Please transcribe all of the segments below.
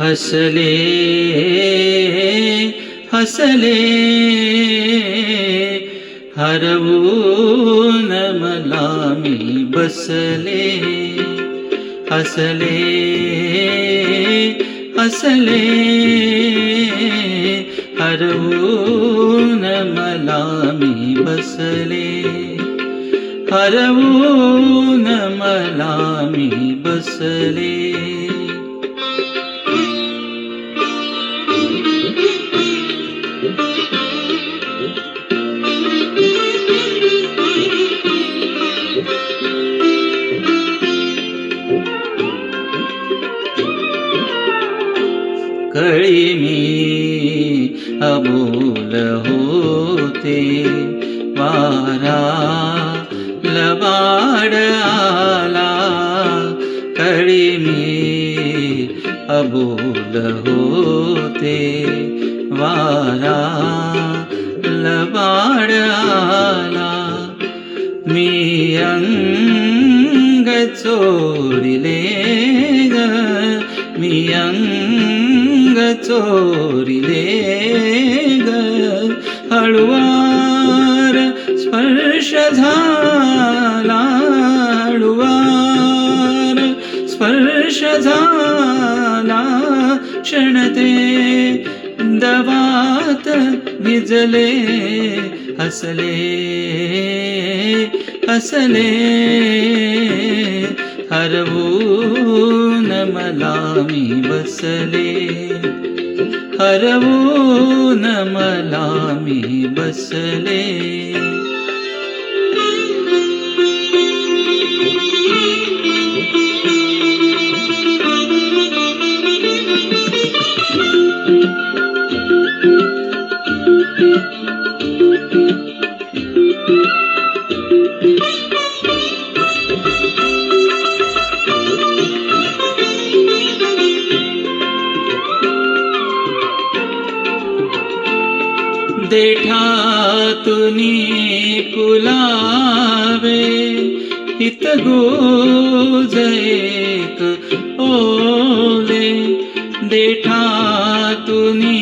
हसले हसले हरवून मला मी बसले हसले हसले हरवून मला मी बसले हरवून मला मी बसले. कळी मी अबोल होते वारा लबाड आला कळी मी अबोल होते वारा लबाड आला। मी अंग चोरिले ग मी अंग चोरिले ग हळुवार स्पर्श झाला हळुवार स्पर्श झाला क्षणते दवात भिजले हसले हसले हरवू मि बसले। हरवो न मलामि बसले। देठातुनी फुलावे हित गो एक ओले। देठातुनी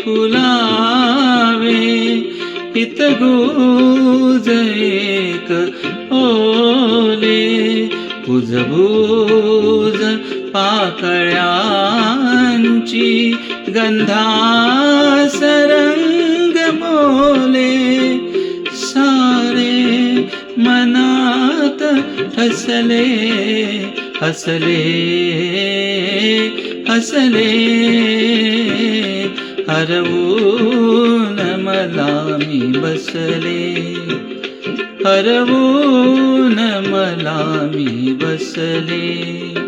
फुलावे हित गो एक ओले कुजबूज पाकळ्यांची गंधा रंग मोले सारे मनात हसले हसले हसले अरव मलामि बसरे अरवन मलामि बसले।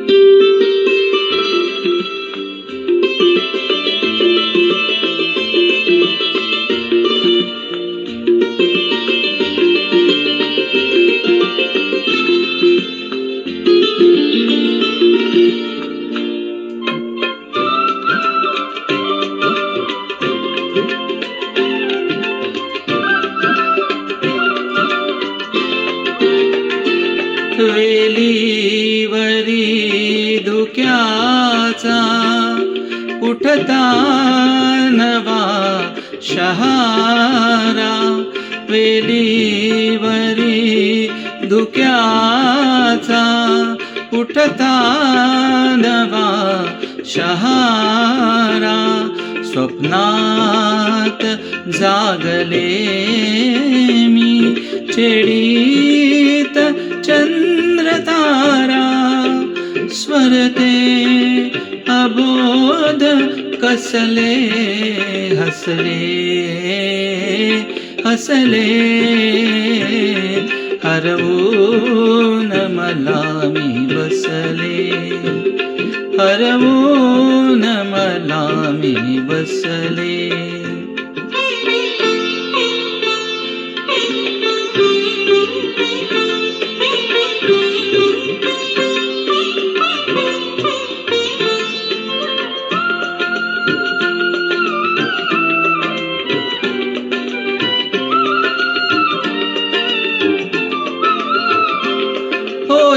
वेलीवरी धुक्याचा उठता नवा शहारा. वेलीवरी धुक्याचा उठता नवा शहारा. स्वप्नात जागले मी चेडी चन्द्रतारा स्वरते अबोध कसले हसले हसले। हरवो न मलामि वसले हरवो न मलामि वसले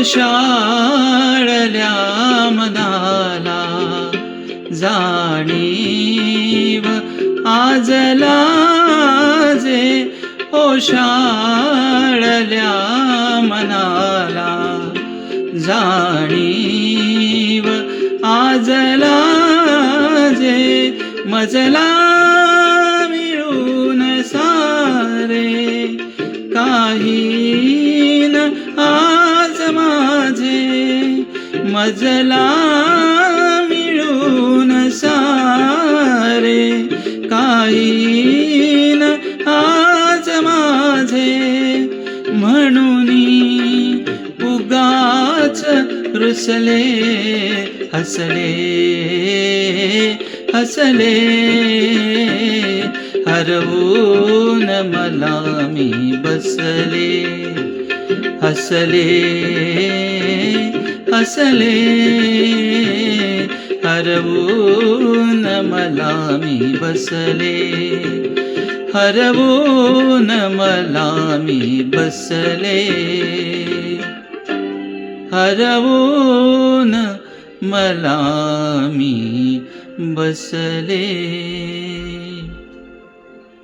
शाळल्या मनाला जाणीव. आजला जे ओशाळल्या मनाला जाणीव. आजला जे मजला उगाच रुसले हसले हसले हरवून मला मी बसले हसले हसले हरवून मला मी बसले हरवून मला मी बसले हरवून मला मी बसले.